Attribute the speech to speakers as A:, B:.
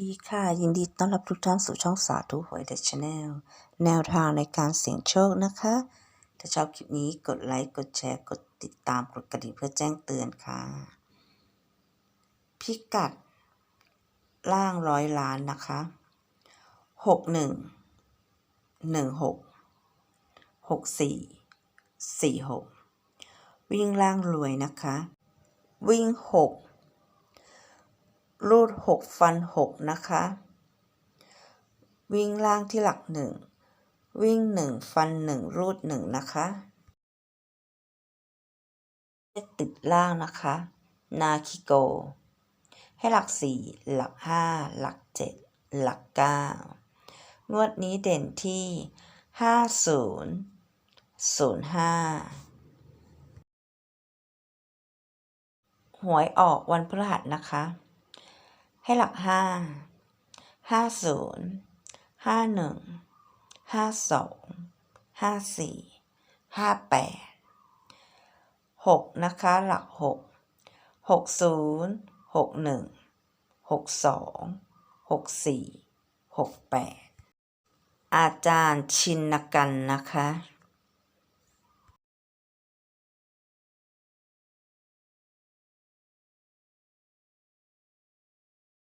A: ดีค่ะ ยินดีต้อนรับทุกท่านสู่ช่องสาธุหวยเด็ดชาแนลแนวทางในการเสี่ยงโชคนะคะ ถ้าชอบคลิปนี้กดไลค์ กดแชร์ กดติดตาม กดกระดิ่งเพื่อแจ้งเตือนค่ะ พิกัด ล่างร้อยล้านนะคะหกหนึ่งหนึ่งหกหกสี่สี่หกวิ่งล่างรวยนะคะ วิ่งหก รูดหกฟันหกนะคะ วิ่งล่างที่หลักหนึ่งวิ่งหนึ่งฟันหนึ่งรูดหนึ่งนะคะติดล่างนะคะ นาคิโก ให้หลักสี่หลักห้าหลักเจ็ดหลักเก้างวดนี้เด่นที่ห้าศูนย์ศูนย์ห้าหวยออกวันพฤหัสนะคะ ให้หลักห้าห้าศูนย์ห้าหนึ่งห้าสองห้าสี่ห้าแปดหกนะคะหลักหกหกศูนย์หกหนึ่งหกสองหกสี่หกแปดอาจารย์ชินกันนะคะ